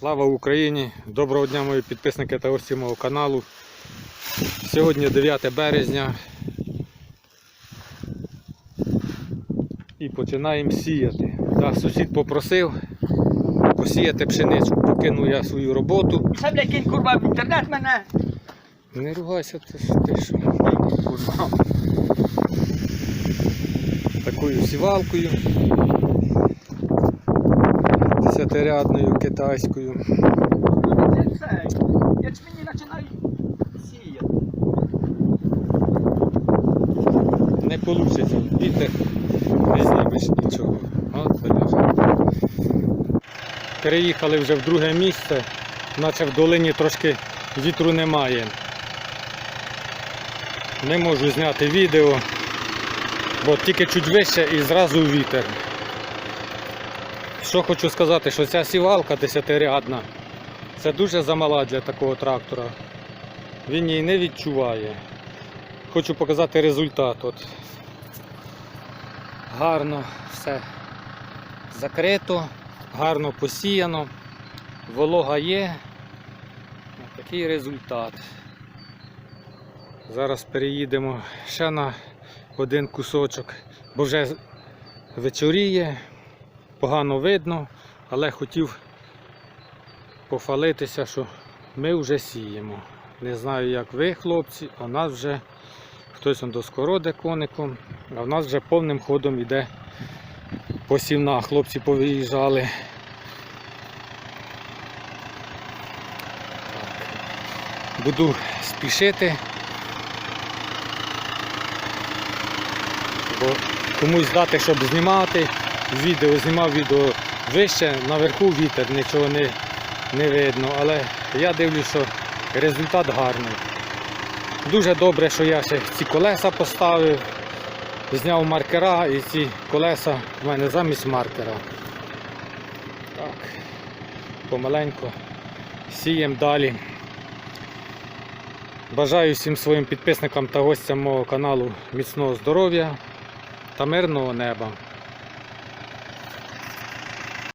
Слава Україні! Доброго дня мої підписники та гості мого каналу. Сьогодні 9 березня. І починаємо сіяти. Да, сусід попросив посіяти пшеничку. Покинув я свою роботу. Це, бля, кінь, курва, в інтернет мене. Не ругайся, ти, ти що. Курва. Такою сівалкою. Десятирядною китайською. Це це. Ячмені починають сіяти. Не вийде. Вітер не знімеш нічого. От. Переїхали вже в друге місце, наче в долині трошки вітру немає. Не можу зняти відео, бо тільки чуть вище і зразу вітер. Що хочу сказати, що ця сівалка десятирядна, це дуже замала для такого трактора. Він її не відчуває. Хочу показати результат. От. Гарно все закрито, гарно посіяно, волога є. Ось Такий результат. Зараз переїдемо ще на один кусочок, бо вже вечоріє, погано видно, але хотів пофалитися, що ми вже сіємо. Не знаю, як ви, хлопці, а у нас вже хтось он доскороде коником, а в нас вже повним ходом йде посівна. Хлопці повиїжджали. Буду спішити. Бо комусь дати, щоб знімати відео, знімав відео вище, наверху вітер, нічого не, не видно, але я дивлюсь, що результат гарний. Дуже добре, що я ще ці колеса поставив, зняв маркера і ці колеса в мене замість маркера. Так, помаленько сіємо далі. Бажаю всім своїм підписникам та гостям мого каналу міцного здоров'я та мирного неба.